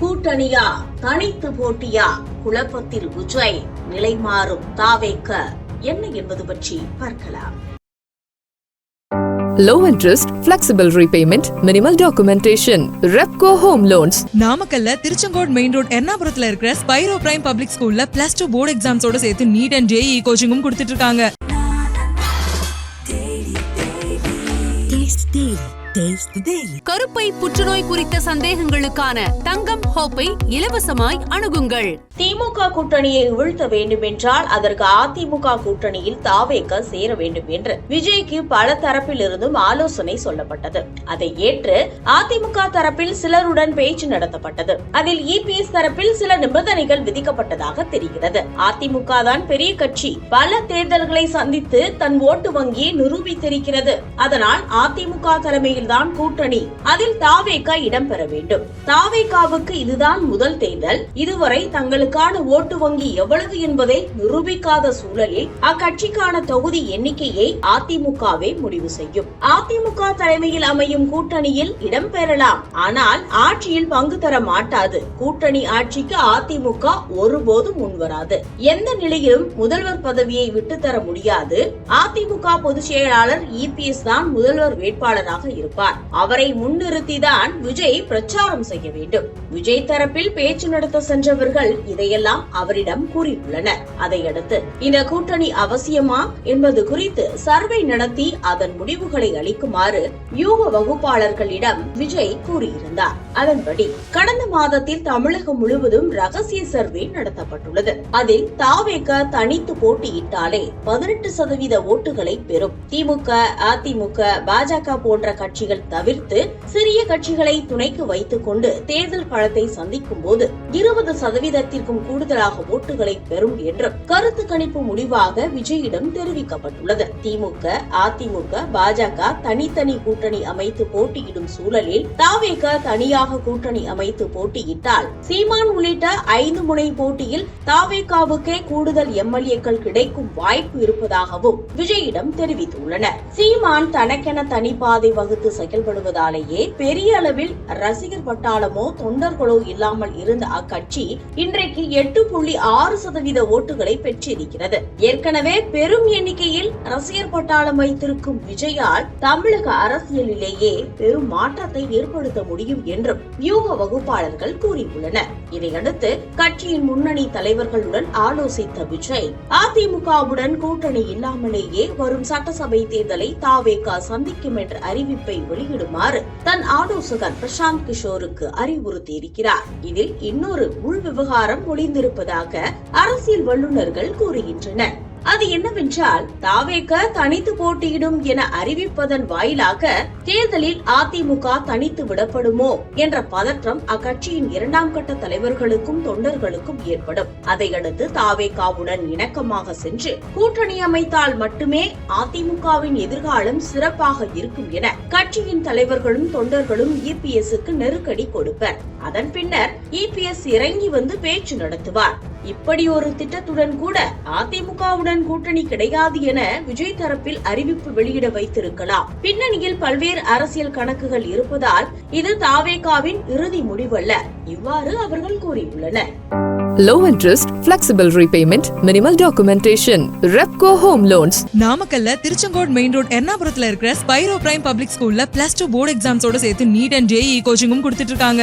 கூட்டணியா? தனித்து போட்டியா? குழப்பத்தில் விஜய் நிலை மாறும். தாவேக்க என்ன என்பது பற்றி பார்க்கலாம். Low interest, flexible repayment, minimal documentation. Repco Home Loans. நாமக்கல்ல திருச்செங்கோடு மெயின் ரோட் எர்ணாபுரத்துல இருக்கிற ஸ்பைரோ பிரைம் பப்ளிக் ஸ்கூல்ல பிளஸ் டூ போர்டு எக்ஸாம்ஸோட சேர்த்து நீட் அண்ட் ஜேஇ கோச்சிங்கும் கொடுத்துட்டு இருக்காங்க. கருப்பை புற்றுநோய் குறித்த சந்தேகங்களுக்கான தங்கம் ஹோப்பை இலவசமாய் அணுகுங்கள். திமுக கூட்டணியை வீழ்த்த வேண்டும் என்றால் அதற்கு அதிமுக கூட்டணியில் தாவேக்க சேர வேண்டும் என்று விஜய்க்கு பல தரப்பில் இருந்தும் ஆலோசனை சொல்லப்பட்டது. அதை ஏற்று அதிமுக தரப்பில் சிலருடன் பேச்சு நடத்தப்பட்டது. அதில் இபிஎஸ் தரப்பில் சில நிபந்தனைகள் விதிக்கப்பட்டதாக தெரிகிறது. அதிமுக தான் பெரிய கட்சி. பல தேர்தல்களை சந்தித்து தன் ஓட்டு வங்கியை நிரூபித்திருக்கிறது. அதனால் அதிமுக தலைமையில் தான் கூட்டணி. அதில் தாவேகா இடம்பெற வேண்டும். தாவேகாவுக்கு இதுதான் முதல் தேர்தல். இதுவரை தங்களுக்கான ஓட்டு வங்கி எவ்வளவு என்பதை நிரூபிக்காத சூழலில் அக்கட்சிக்கான தொகுதி எண்ணிக்கையை அதிமுகவே முடிவு செய்யும். அதிமுக தலைமையில் அமையும் கூட்டணியில் இடம்பெறலாம். ஆனால் ஆட்சியில் பங்கு தர மாட்டாது. கூட்டணி ஆட்சிக்கு அதிமுக ஒருபோதும் முன்வராது எந்த நிலையிலும் முதல்வர் பதவியை விட்டுத்தர முடியாது. அதிமுக பொதுச் செயலாளர் இபிஎஸ் தான் முதல்வர் வேட்பாளராக இருக்கும். இருப்பார் அவரை முன்னிறுத்திதான் விஜய் பிரச்சாரம் செய்ய வேண்டும். விஜய் தரப்பில் பேச்சு நடத்த சென்றவர்கள் இதையெல்லாம் அவரிடம் கூறியுள்ளனர். அதையடுத்து இந்த கூட்டணி அவசியமா என்பது குறித்து சர்வே நடத்தி அதன் முடிவுகளை அளிக்குமாறு யூக வகுப்பாளர்களிடம் விஜய் கூறியிருந்தார். அதன்படி கடந்த மாதத்தில் தமிழகம் முழுவதும் ரகசிய சர்வே நடத்தப்பட்டுள்ளது. அதில் தாவேக தனித்து போட்டியிட்டாலே பதினெட்டு சதவீத ஓட்டுகளை பெறும். திமுக அதிமுக பாஜக போன்ற கட்சி நிகழ்ச்சிகள் தவிர்த்து சிறிய கட்சிகளை துணைக்கு வைத்துக் கொண்டு தேர்தல் களத்தை சந்திக்கும் போது இருபது சதவீதத்திற்கும் கூடுதலாக ஓட்டுகளை பெறும் என்றும் கருத்து கணிப்பு முடிவாக விஜயிடம் தெரிவிக்கப்பட்டுள்ளது. திமுக அதிமுக பாஜக தனித்தனி கூட்டணி அமைத்து போட்டியிடும் சூழலில் தாவேக தனியாக கூட்டணி அமைத்து போட்டியிட்டால் சீமான் உள்ளிட்ட ஐந்து முனை போட்டியில் தாவேகாவுக்கே கூடுதல் எம்எல்ஏக்கள் கிடைக்கும் வாய்ப்பு இருப்பதாகவும் விஜயிடம் தெரிவித்துள்ளனர். சீமான் தனக்கென தனிப்பாதை வகுத்து செயல்படுவதாலேயே பெரிய பெரிய அளவில் ரசிகர் பட்டாளமோ தொண்டர்களோ இல்லாமல் இருந்த அக்கட்சி இன்றைக்கு எட்டு புள்ளி ஆறு சதவீத ஓட்டுகளை பெற்றிருக்கிறது. ஏற்கனவே பெரும் எண்ணிக்கையில் ரசிகர் பட்டாளம் வைத்திருக்கும் விஜயால் தமிழக அரசியலிலேயே பெரும் மாற்றத்தை ஏற்படுத்த முடியும் என்றும் வியூக வகுப்பாளர்கள் கூறியுள்ளனர். இதையடுத்து கட்சியின் முன்னணி தலைவர்களுடன் ஆலோசித்த விஜய் அதிமுகவுடன் கூட்டணி இல்லாமலேயே வரும் சட்டசபை தேர்தலை தாவேகா சந்திக்கும் என்ற அறிவிப்பை வெளியிடுமாறு தன் ஆலோசகர் பிரசாந்த் கிஷோருக்கு அறிவுறுத்தியிருக்கிறார். இதில் இன்னொரு உள் விவகாரம் ஒளிந்திருப்பதாக அரசியல் வல்லுநர்கள் கூறுகின்றனர். அது என்னவென்றால் தாவேக தனித்து போட்டியிடும் என அறிவிப்பதன் வாயிலாக தேர்தலில் அதிமுக தனித்து விடப்படுமோ என்ற பதற்றம் அக்கட்சியின் இரண்டாம் கட்ட தலைவர்களுக்கும் தொண்டர்களுக்கும் ஏற்படும். அதையடுத்து தாவேகாவுடன் இணக்கமாக சென்று கூட்டணி அமைத்தால் மட்டுமே அதிமுகவின் எதிர்காலம் சிறப்பாக இருக்கும் என கட்சியின் தலைவர்களும் தொண்டர்களும் இபிஎஸ்க்கு நெருக்கடி கொடுப்பர். அதன் பின்னர் இபிஎஸ் இறங்கி வந்து பேச்சு நடத்துவார் இப்படி ஒரு திட்டத்துடன் கூட அதிமுகவுடன் கூட்டணி கிடையாது என விஜய் தரப்பில் அறிவிப்பு வெளியிட வைத்திருக்கலாம் பின்னணியில் பல்வேறு அரசியல் கணக்குகள் இருப்பதால் இது தாவேகாவின் இறுதி முடிவல்ல இவ்வாறு அவர்கள் கூறியுள்ளனர் Low interest, flexible repayment, minimal documentation. Repco Home Loans. நாமக்கல்ல திருச்செங்கோடு மெயின் ரோட் எர்ணாபுரத்துல இருக்கிற ஸ்பைரோ பிரைம் பப்ளிக் ஸ்கூல்ல பிளஸ் டூ போர்டு எக்ஸாம்ஸோட சேர்த்து நீட் அண்ட் ஜேஇ கோச்சிங்கும் கொடுத்துட்டு இருக்காங்க